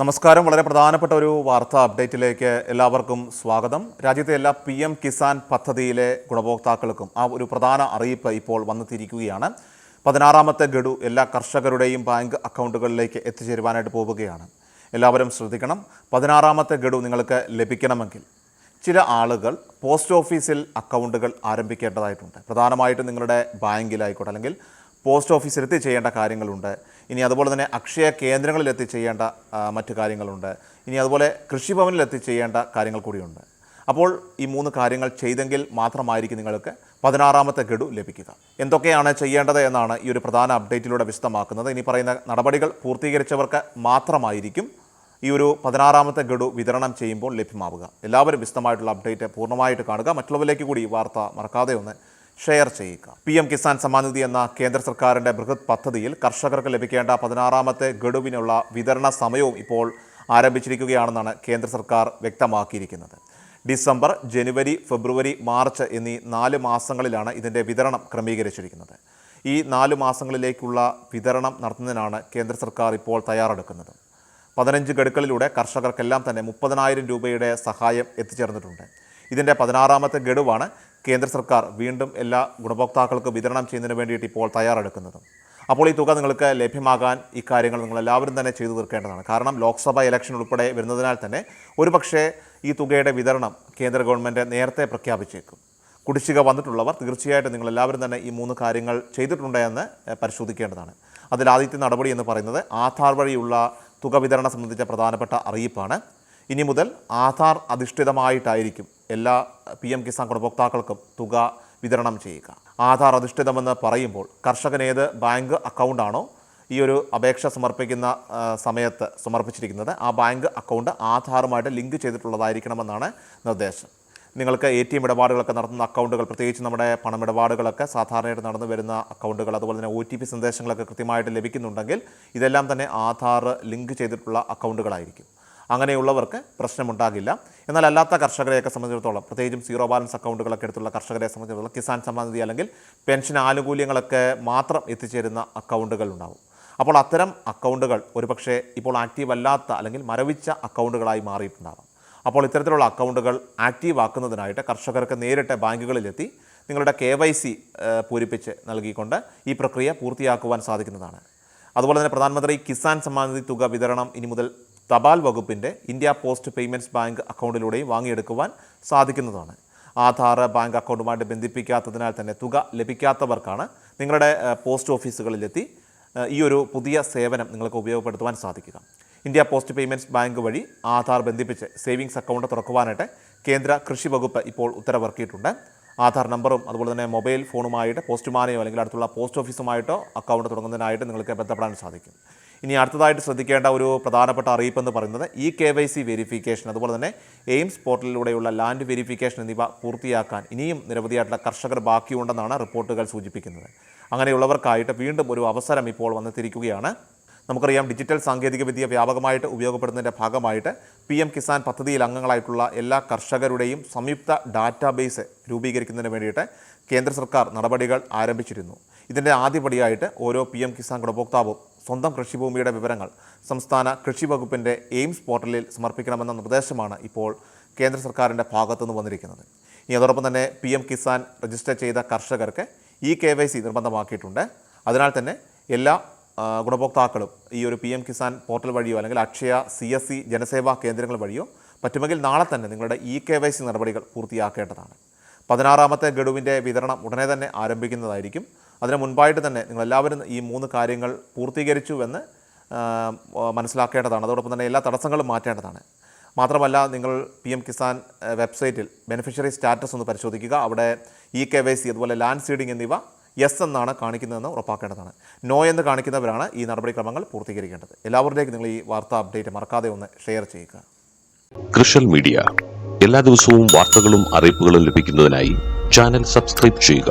നമസ്കാരം. വളരെ പ്രധാനപ്പെട്ട ഒരു വാർത്താ അപ്ഡേറ്റിലേക്ക് എല്ലാവർക്കും സ്വാഗതം. രാജ്യത്തെ എല്ലാ പി എം കിസാൻ പദ്ധതിയിലെ ഗുണഭോക്താക്കൾക്കും ആ ഒരു പ്രധാന അറിയിപ്പ് ഇപ്പോൾ വന്നെത്തിയിരിക്കുകയാണ് പതിനാറാമത്തെ ഗഡു എല്ലാ കർഷകരുടെയും ബാങ്ക് അക്കൗണ്ടുകളിലേക്ക് എത്തിച്ചേരുവാനായിട്ട് പോവുകയാണ്. എല്ലാവരും ശ്രദ്ധിക്കണം. പതിനാറാമത്തെ ഗഡു നിങ്ങൾക്ക് ലഭിക്കണമെങ്കിൽ ചില ആളുകൾ പോസ്റ്റ് ഓഫീസിൽ അക്കൗണ്ടുകൾ ആരംഭിക്കേണ്ടതായിട്ടുണ്ട്. പ്രധാനമായിട്ടും നിങ്ങളുടെ ബാങ്കിലായിക്കോട്ടെ അല്ലെങ്കിൽ പോസ്റ്റ് ഓഫീസിലെത്തി ചെയ്യേണ്ട കാര്യങ്ങളുണ്ട്. ഇനി അതുപോലെ തന്നെ അക്ഷയ കേന്ദ്രങ്ങളിൽ എത്തി ചെയ്യേണ്ട മറ്റു കാര്യങ്ങളുണ്ട്. ഇനി അതുപോലെ കൃഷിഭവനിൽ എത്തി ചെയ്യേണ്ട കാര്യങ്ങൾ കൂടിയുണ്ട്. അപ്പോൾ ഈ മൂന്ന് കാര്യങ്ങൾ ചെയ്തെങ്കിൽ മാത്രമായിരിക്കും നിങ്ങൾക്ക് പതിനാറാമത്തെ ഗഡു ലഭിക്കുക. എന്തൊക്കെയാണ് ചെയ്യേണ്ടത് എന്നാണ് ഈ ഒരു പ്രധാന അപ്ഡേറ്റിലൂടെ വിശദമാക്കുന്നത്. ഇനി പറയുന്ന നടപടികൾ പൂർത്തീകരിച്ചവർക്ക് മാത്രമായിരിക്കും ഈ ഒരു പതിനാറാമത്തെ ഗഡു വിതരണം ചെയ്യുമ്പോൾ ലഭ്യമാവുക. എല്ലാവരും വിശദമായിട്ടുള്ള അപ്ഡേറ്റ് പൂർണമായിട്ട് കാണുക. മറ്റുള്ളവരിലേക്ക് കൂടി ഈ വാർത്ത മറക്കാതെ ഒന്ന് ഷെയർ ചെയ്യുക. പി എം കിസാൻ സമ്മാനിധി എന്ന കേന്ദ്ര സർക്കാരിന്റെ ബൃഹത് പദ്ധതിയിൽ കർഷകർക്ക് ലഭിക്കേണ്ട പതിനാറാമത്തെ ഗഡുവിനുള്ള വിതരണ സമയവും ഇപ്പോൾ ആരംഭിച്ചിരിക്കുകയാണെന്നാണ് കേന്ദ്ര സർക്കാർ വ്യക്തമാക്കിയിരിക്കുന്നത്. ഡിസംബർ ജനുവരി ഫെബ്രുവരി മാർച്ച് എന്നീ നാല് മാസങ്ങളിലാണ് ഇതിന്റെ വിതരണം ക്രമീകരിച്ചിരിക്കുന്നത്. ഈ നാല് മാസങ്ങളിലേക്കുള്ള വിതരണം നടത്തുന്നതിനാണ് കേന്ദ്ര സർക്കാർ ഇപ്പോൾ തയ്യാറെടുക്കുന്നത്. പതിനഞ്ച് ഗഡുക്കളിലൂടെ കർഷകർക്കെല്ലാം തന്നെ മുപ്പതിനായിരം രൂപയുടെ സഹായം എത്തിച്ചേർന്നിട്ടുണ്ട്. ഇതിന്റെ പതിനാറാമത്തെ ഗഡുവാണ് കേന്ദ്ര സർക്കാർ വീണ്ടും എല്ലാ ഗുണഭോക്താക്കൾക്കും വിതരണം ചെയ്യുന്നതിന് വേണ്ടിയിട്ട് ഇപ്പോൾ തയ്യാറെടുക്കുന്നത്. അപ്പോൾ ഈ തുക നിങ്ങൾക്ക് ലഭ്യമാകാൻ ഈ കാര്യങ്ങൾ നിങ്ങൾ എല്ലാവരും തന്നെ ചെയ്തു തീർക്കേണ്ടതാണ്. കാരണം ലോക്സഭ ഇലക്ഷൻ ഉൾപ്പെടെ വരുന്നതിനാൽ തന്നെ ഒരുപക്ഷേ ഈ തുകയുടെ വിതരണം കേന്ദ്ര ഗവൺമെന്റ് നേരത്തെ പ്രഖ്യാപിച്ചേക്കും. കുടിശ്ശിക വന്നിട്ടുള്ളവർ തീർച്ചയായിട്ടും നിങ്ങൾ എല്ലാവരും തന്നെ ഈ മൂന്ന് കാര്യങ്ങൾ ചെയ്തിട്ടുണ്ട് എന്ന് പരിശോധിക്കേണ്ടതാണ്. അതിൽ ആദ്യത്തെ നടപടി എന്ന് പറയുന്നത് ആധാർ വഴിയുള്ള തുക വിതരണം സംബന്ധിച്ച പ്രധാനപ്പെട്ട അറിയിപ്പാണ്. ഇനി മുതൽ ആധാർ അധിഷ്ഠിതമായിട്ടായിരിക്കും എല്ലാ പി എം കിസാൻ ഗുണഭോക്താക്കൾക്കും തുക വിതരണം ചെയ്യുക. ആധാർ അധിഷ്ഠിതമെന്ന് പറയുമ്പോൾ കർഷകൻ ഏത് ബാങ്ക് അക്കൗണ്ടാണോ ഈ ഒരു അപേക്ഷ സമർപ്പിക്കുന്ന സമയത്ത് സമർപ്പിച്ചിരിക്കുന്നത് ആ ബാങ്ക് അക്കൗണ്ട് ആധാറുമായിട്ട് ലിങ്ക് ചെയ്തിട്ടുള്ളതായിരിക്കണമെന്നാണ് നിർദ്ദേശം. നിങ്ങൾക്ക് എ ടി എം ഇടപാടുകളൊക്കെ നടത്തുന്ന അക്കൗണ്ടുകൾ പ്രത്യേകിച്ച് നമ്മുടെ പണമിടപാടുകളൊക്കെ സാധാരണയായിട്ട് നടന്നു വരുന്ന അക്കൗണ്ടുകൾ അതുപോലെ തന്നെ ഒ ടി പി സന്ദേശങ്ങളൊക്കെ കൃത്യമായിട്ട് ലഭിക്കുന്നുണ്ടെങ്കിൽ ഇതെല്ലാം തന്നെ ആധാർ ലിങ്ക് ചെയ്തിട്ടുള്ള അക്കൗണ്ടുകളായിരിക്കും. അങ്ങനെയുള്ളവർക്ക് പ്രശ്നമുണ്ടാകില്ല. എന്നാൽ അല്ലാത്ത കർഷകരെയൊക്കെ സംബന്ധിച്ചിടത്തോളം പ്രത്യേകിച്ചും സീറോ ബാലൻസ് അക്കൗണ്ടുകളൊക്കെ എടുത്തുള്ള കർഷകരെ സംബന്ധിച്ചിടത്തോളം കിസാൻ സമ്മാൻ നിധി അല്ലെങ്കിൽ പെൻഷൻ ആനുകൂല്യങ്ങളൊക്കെ മാത്രം എത്തിച്ചേരുന്ന അക്കൗണ്ടുകൾ ഉണ്ടാവും അപ്പോൾ അത്തരം അക്കൗണ്ടുകൾ ഒരുപക്ഷെ ഇപ്പോൾ ആക്റ്റീവ് അല്ലാത്ത അല്ലെങ്കിൽ മരവിച്ച അക്കൗണ്ടുകളായി മാറിയിട്ടുണ്ടാകാം അപ്പോൾ ഇത്തരത്തിലുള്ള അക്കൗണ്ടുകൾ ആക്റ്റീവ് ആക്കുന്നതിനായിട്ട് കർഷകർക്ക് നേരിട്ട് ബാങ്കുകളിലെത്തി നിങ്ങളുടെ കെ വൈ സി പൂരിപ്പിച്ച് നൽകിക്കൊണ്ട് ഈ പ്രക്രിയ പൂർത്തിയാക്കുവാൻ സാധിക്കുന്നതാണ്. അതുപോലെ തന്നെ പ്രധാനമന്ത്രി കിസാൻ സമ്മാനിധി തുക വിതരണം ഇനി മുതൽ തപാൽ വകുപ്പിന്റെ ഇന്ത്യ പോസ്റ്റ് പേയ്മെന്റ്സ് ബാങ്ക് അക്കൗണ്ടിലൂടെയും വാങ്ങിയെടുക്കുവാൻ സാധിക്കുന്നതാണ്. ആധാർ ബാങ്ക് അക്കൗണ്ടുമായിട്ട് ബന്ധിപ്പിക്കാത്തതിനാൽ തന്നെ തുക ലഭിക്കാത്തവർക്കാണ് നിങ്ങളുടെ പോസ്റ്റ് ഓഫീസുകളിലെത്തി ഈ ഒരു പുതിയ സേവനം നിങ്ങൾക്ക് ഉപയോഗപ്പെടുത്തുവാൻ സാധിക്കുക. ഇന്ത്യ പോസ്റ്റ് പേയ്മെന്റ്സ് ബാങ്ക് വഴി ആധാർ ബന്ധിപ്പിച്ച് സേവിങ്സ് അക്കൗണ്ട് തുറക്കുവാനായിട്ട് കേന്ദ്ര കൃഷി വകുപ്പ് ഇപ്പോൾ ഉത്തരവിറക്കിയിട്ടുണ്ട്. ആധാർ നമ്പറും അതുപോലെ തന്നെ മൊബൈൽ ഫോണുമായിട്ട് പോസ്റ്റുമാനെയോ അല്ലെങ്കിൽ അടുത്തുള്ള പോസ്റ്റ് ഓഫീസുമായിട്ടോ അക്കൗണ്ട് തുടങ്ങുന്നതിനായിട്ട് നിങ്ങൾക്ക് ബന്ധപ്പെടാൻ സാധിക്കും. ഇനി അടുത്തതായിട്ട് ശ്രദ്ധിക്കേണ്ട ഒരു പ്രധാനപ്പെട്ട അറിയിപ്പ് എന്ന് പറയുന്നത് e K Y C verification അതുപോലെ തന്നെ എയിംസ് പോർട്ടലിലൂടെയുള്ള ലാൻഡ് വെരിഫിക്കേഷൻ എന്നിവ പൂർത്തിയാക്കാൻ ഇനിയും നിരവധിയായിട്ടുള്ള കർഷകർ ബാക്കിയുണ്ടെന്നാണ് റിപ്പോർട്ടുകൾ സൂചിപ്പിക്കുന്നത്. അങ്ങനെയുള്ളവർക്കായിട്ട് വീണ്ടും ഒരു അവസരം ഇപ്പോൾ വന്നെത്തിയിരിക്കുകയാണ് നമുക്കറിയാം ഡിജിറ്റൽ സാങ്കേതികവിദ്യ വ്യാപകമായിട്ട് ഉപയോഗപ്പെടുന്നതിന്റെ ഭാഗമായിട്ട് പി എം കിസാൻ പദ്ധതിയിൽ അംഗങ്ങളായിട്ടുള്ള എല്ലാ കർഷകരുടെയും സംയുക്ത ഡാറ്റാബേസ് രൂപീകരിക്കുന്നതിന് വേണ്ടിയിട്ട് കേന്ദ്ര സർക്കാർ നടപടികൾ ആരംഭിച്ചിരുന്നു. ഇതിന്റെ ആദ്യപടിയായിട്ട് ഓരോ പി എം കിസാൻ ഗുണഭോക്താവും സ്വന്തം കൃഷിഭൂമിയുടെ വിവരങ്ങൾ സംസ്ഥാന കൃഷി വകുപ്പിന്റെ എയിംസ് പോർട്ടലിൽ സമർപ്പിക്കണമെന്ന നിർദ്ദേശമാണ് ഇപ്പോൾ കേന്ദ്ര സർക്കാരിന്റെ ഭാഗത്തുനിന്ന് വന്നിരിക്കുന്നത്. ഇനി അതോടൊപ്പം തന്നെ പി എം കിസാൻ രജിസ്റ്റർ ചെയ്ത കർഷകർക്ക് ഇ കെ വൈ സി നിർബന്ധമാക്കിയിട്ടുണ്ട്. അതിനാൽ തന്നെ എല്ലാ ഗുണഭോക്താക്കളും ഈ ഒരു പി എം കിസാൻ പോർട്ടൽ വഴിയോ അല്ലെങ്കിൽ അക്ഷയ സി എസ് സി ജനസേവാ കേന്ദ്രങ്ങൾ വഴിയോ പറ്റുമെങ്കിൽ നാളെ തന്നെ നിങ്ങളുടെ ഇ കെ വൈ സി നടപടികൾ പൂർത്തിയാക്കേണ്ടതാണ്. പതിനാറാമത്തെ ഗഡുവിന്റെ വിതരണം ഉടനെ തന്നെ ആരംഭിക്കുന്നതായിരിക്കും. അതിന് മുൻപായിട്ട് തന്നെ നിങ്ങളെല്ലാവരും ഈ മൂന്ന് കാര്യങ്ങൾ പൂർത്തീകരിച്ചുവെന്ന് മനസ്സിലാക്കേണ്ടതാണ്. അതോടൊപ്പം തന്നെ എല്ലാ തടസ്സങ്ങളും മാറ്റേണ്ടതാണ്. മാത്രമല്ല നിങ്ങൾ പി എം കിസാൻ വെബ്സൈറ്റിൽ ബെനിഫിഷ്യറി സ്റ്റാറ്റസ് ഒന്ന് പരിശോധിക്കുക. അവിടെ ഇ കെ വൈ സി അതുപോലെ ലാൻഡ് സീഡിംഗ് എന്നിവ യെസ് എന്നാണ് കാണിക്കുന്നതെന്ന് ഉറപ്പാക്കേണ്ടതാണ്. നോ എന്ന് കാണിക്കുന്നവരാണ് ഈ നടപടിക്രമങ്ങൾ പൂർത്തീകരിക്കേണ്ടത്. എല്ലാവരിലേക്കും നിങ്ങൾ ഈ വാർത്താ അപ്ഡേറ്റ് മറക്കാതെ ഒന്ന് ഷെയർ ചെയ്യുക. കൃഷൽ മീഡിയ. എല്ലാ ദിവസവും വാർത്തകളും അറിയിപ്പുകളും ലഭിക്കുന്നതിനായി ചാനൽ സബ്സ്ക്രൈബ് ചെയ്യുക.